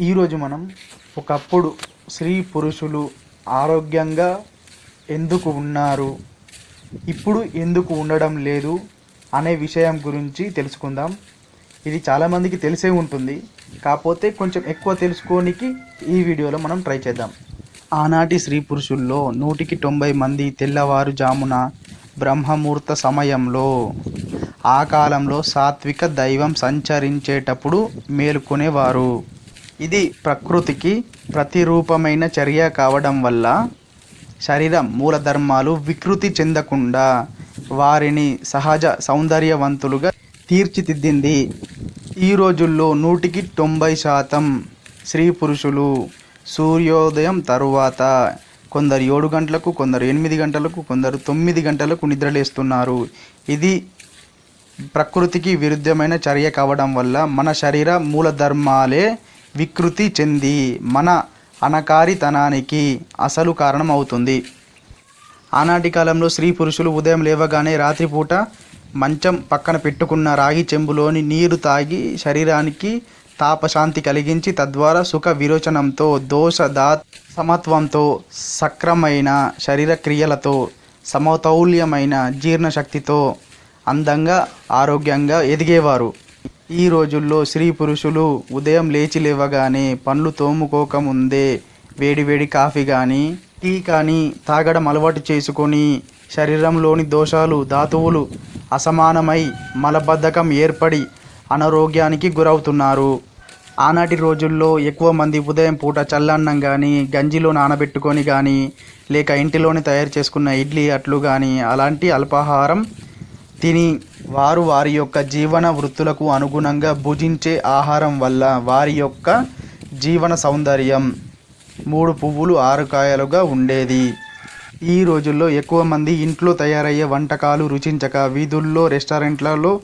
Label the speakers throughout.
Speaker 1: ఈరోజు మనం ఒకప్పుడు స్త్రీ పురుషులు ఆరోగ్యంగా ఎందుకు ఉన్నారు ఇప్పుడు ఎందుకు ఉండడం లేదు అనే విషయం గురించి తెలుసుకుందాం. ఇది చాలామందికి తెలిసే ఉంటుంది. కాకపోతే కొంచెం ఎక్కువ తెలుసుకోనికి ఈ వీడియోలో మనం ట్రై చేద్దాం. ఆనాటి స్త్రీ పురుషుల్లో నూటికి తొంభై మంది తెల్లవారుజామున బ్రహ్మముహూర్త సమయంలో ఆ కాలంలో సాత్విక దైవం సంచరించేటప్పుడు మేలుకునేవారు. ఇది ప్రకృతికి ప్రతిరూపమైన చర్య కావడం వల్ల శరీరం మూలధర్మాలు వికృతి చెందకుండా వారిని సహజ సౌందర్యవంతులుగా తీర్చిదిద్దింది. ఈ రోజుల్లో నూటికి తొంభై శాతం స్త్రీ పురుషులు సూర్యోదయం తరువాత కొందరు ఏడు గంటలకు కొందరు ఎనిమిది గంటలకు కొందరు తొమ్మిది గంటలకు నిద్రలేస్తున్నారు. ఇది ప్రకృతికి విరుద్ధమైన చర్య కావడం వల్ల మన శరీర మూలధర్మాలే వికృతి చెంది మన అనకారితనానికి అసలు కారణం అవుతుంది ఆనాటి కాలంలో స్త్రీ పురుషులు ఉదయం లేవగానే రాత్రిపూట మంచం పక్కన పెట్టుకున్న రాగి చెంబులోని నీరు తాగి శరీరానికి తాపశాంతి కలిగించి తద్వారా సుఖ విరోచనంతో దోష దా సమత్వంతో సక్రమైన శరీర క్రియలతో సమతౌల్యమైన జీర్ణశక్తితో అందంగా ఆరోగ్యంగా ఎదిగేవారు. ఈ రోజుల్లో స్త్రీ పురుషులు ఉదయం లేచి లేవగానే పండ్లు తోముకోకముందే వేడివేడి కాఫీ కానీ టీ కానీ తాగడం అలవాటు చేసుకొని శరీరంలోని దోషాలు ధాతువులు అసమానమై మలబద్ధకం ఏర్పడి అనారోగ్యానికి గురవుతున్నారు. ఆనాటి రోజుల్లో ఎక్కువ మంది ఉదయం పూట చల్లన్నం కానీ గంజిలో నానబెట్టుకొని కానీ లేక ఇంటిలోనే తయారు చేసుకున్న ఇడ్లీ అట్లు కానీ అలాంటి అల్పాహారం తిని వారు వారి యొక్క జీవన వృత్తులకు అనుగుణంగా భుజించే ఆహారం వల్ల వారి యొక్క జీవన సౌందర్యం మూడు పువ్వులు ఆరు కాయలుగా ఉండేది. ఈ రోజుల్లో ఎక్కువ మంది ఇంట్లో తయారయ్యే వంటకాలు రుచించక వీధుల్లో రెస్టారెంట్లలో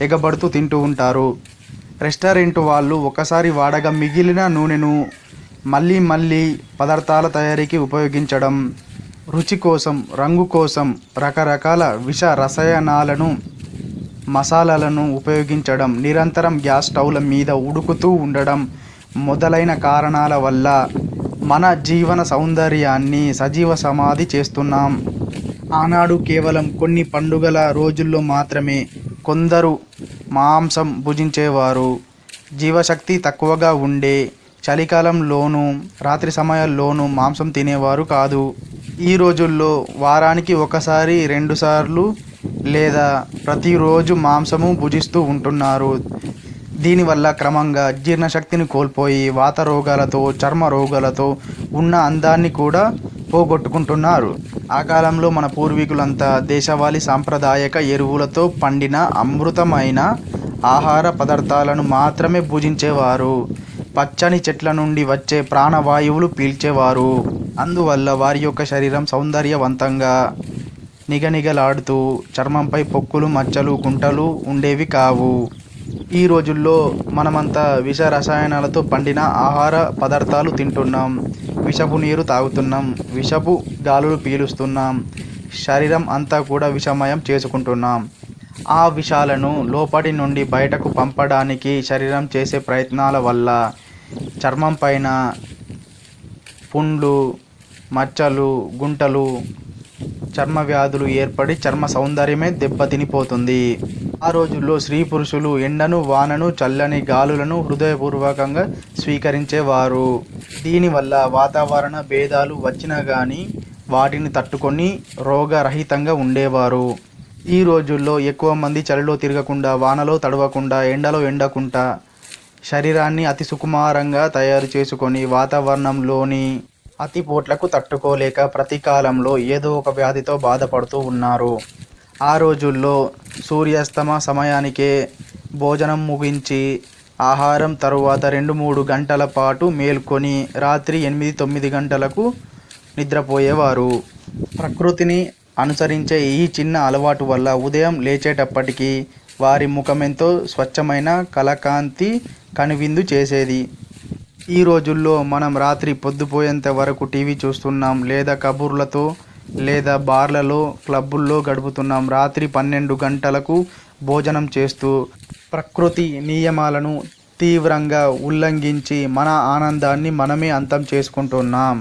Speaker 1: ఎగబడుతూ తింటూ ఉంటారు. రెస్టారెంట్ వాళ్ళు ఒకసారి వాడగా మిగిలిన నూనెను మళ్ళీ మళ్ళీ పదార్థాల తయారీకి ఉపయోగించడం రుచి కోసం రంగు కోసం రకరకాల విష రసాయనాలను మసాలాలను ఉపయోగించడం నిరంతరం గ్యాస్ స్టవ్ల మీద ఉడుకుతూ ఉండడం మొదలైన కారణాల వల్ల మన జీవన సౌందర్యాన్ని సజీవ సమాధి చేస్తున్నాం. ఆనాడు కేవలం కొన్ని పండుగల రోజుల్లో మాత్రమే కొందరు మాంసం భుజించేవారు. జీవశక్తి తక్కువగా ఉండే చలికాలంలోనూ రాత్రి సమయాల్లోనూ మాంసం తినేవారు కాదు. ఈ రోజుల్లో వారానికి ఒకసారి రెండుసార్లు లేదా ప్రతిరోజు మాంసము భుజిస్తూ ఉంటున్నారు. దీనివల్ల క్రమంగా జీర్ణశక్తిని కోల్పోయి వాత రోగాలతో చర్మ రోగాలతో ఉన్న అందాన్ని కూడా పోగొట్టుకుంటున్నారు. ఆ కాలంలో మన పూర్వీకులంతా దేశవాళీ సాంప్రదాయక ఎరువులతో పండిన అమృతమైన ఆహార పదార్థాలను మాత్రమే భుజించేవారు. పచ్చని చెట్ల నుండి వచ్చే ప్రాణవాయువులు పీల్చేవారు. అందువల్ల వారి యొక్క శరీరం సౌందర్యవంతంగా నిగనిగలాడుతూ చర్మంపై పొక్కులు మచ్చలు గుంటలు ఉండేవి కావు. ఈ రోజుల్లో మనమంతా విష రసాయనాలతో పండిన ఆహార పదార్థాలు తింటున్నాం. విషపు నీరు తాగుతున్నాం. విషపు గాలులు పీలుస్తున్నాం. శరీరం అంతా కూడా విషమయం చేసుకుంటున్నాం. ఆ విషాలను లోపటి నుండి బయటకు పంపడానికి శరీరం చేసే ప్రయత్నాల వల్ల చర్మం పైన పుండ్లు మచ్చలు గుంటలు చర్మ వ్యాధులు ఏర్పడి చర్మ సౌందర్యమే దెబ్బతినిపోతుంది. ఆ రోజుల్లో స్త్రీ పురుషులు ఎండను వానను చల్లని గాలులను హృదయపూర్వకంగా స్వీకరించేవారు. దీనివల్ల వాతావరణ భేదాలు వచ్చినా కానీ వాటిని తట్టుకొని రోగరహితంగా ఉండేవారు. ఈ రోజుల్లో ఎక్కువ మంది చలిలో తిరగకుండా వానలో తడవకుండా ఎండలో ఎండకుండా శరీరాన్ని అతి సుకుమారంగా తయారు చేసుకొని వాతావరణంలోని అతి పోట్లకు తట్టుకోలేక ప్రతి కాలంలో ఏదో ఒక వ్యాధితో బాధపడుతూ ఉన్నారు. ఆ రోజుల్లో సూర్యాస్తమ సమయానికే భోజనం ముగించి ఆహారం తరువాత రెండు మూడు గంటల పాటు మేల్కొని రాత్రి ఎనిమిది తొమ్మిది గంటలకు నిద్రపోయేవారు. ప్రకృతిని అనుసరించే ఈ చిన్న అలవాటు వల్ల ఉదయం లేచేటప్పటికి వారి ముఖమెంతో స్వచ్ఛమైన కలకాంతి కనువిందు చేసేది. ఈ రోజుల్లో మనం రాత్రి పొద్దుపోయేంత వరకు టీవీ చూస్తున్నాం లేదా కబుర్లతో లేదా బార్లలో క్లబ్బుల్లో గడుపుతున్నాం. రాత్రి పన్నెండు గంటలకు భోజనం చేస్తూ ప్రకృతి నియమాలను తీవ్రంగా ఉల్లంఘించి మన ఆనందాన్ని మనమే అంతం చేసుకుంటున్నాం.